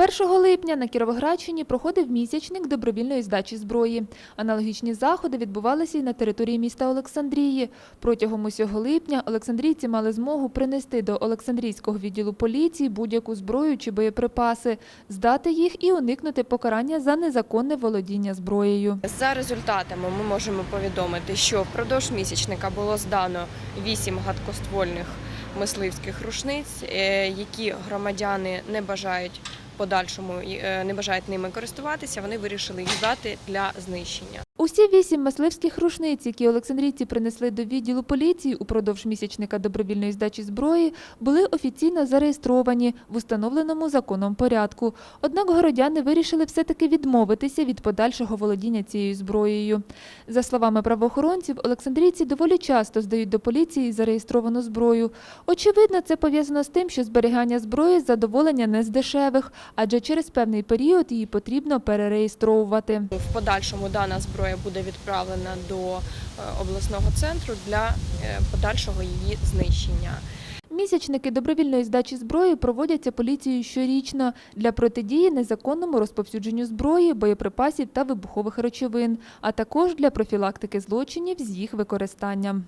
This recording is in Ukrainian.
1 липня на Кіровоградщині проходив місячник добровільної здачі зброї. Аналогічні заходи відбувалися і на території міста Олександрії. Протягом усього липня олександрійці мали змогу принести до Олександрійського відділу поліції будь-яку зброю чи боєприпаси, здати їх і уникнути покарання за незаконне володіння зброєю. За результатами ми можемо повідомити, що впродовж місячника було здано 8 гладкоствольних мисливських рушниць, е, які громадяни не бажають подальшому е, не бажають ними користуватися. Вони вирішили їх здати для знищення. Усі вісім мисливських рушниць, які олександрійці принесли до відділу поліції упродовж місячника добровільної здачі зброї, були офіційно зареєстровані в установленому законом порядку. Однак городяни вирішили все-таки відмовитися від подальшого володіння цією зброєю. За словами правоохоронців, олександрійці доволі часто здають до поліції зареєстровану зброю. Очевидно, це пов'язано з тим, що зберігання зброї задоволення не з дешевих, адже через певний період її потрібно перереєстровувати. В подальшому дана зброя буде відправлена до е, обласного центру для е, подальшого її знищення. Місячники добровільної здачі зброї проводяться поліцією щорічно для протидії незаконному розповсюдженню зброї, боєприпасів та вибухових речовин, а також для профілактики злочинів з їх використанням.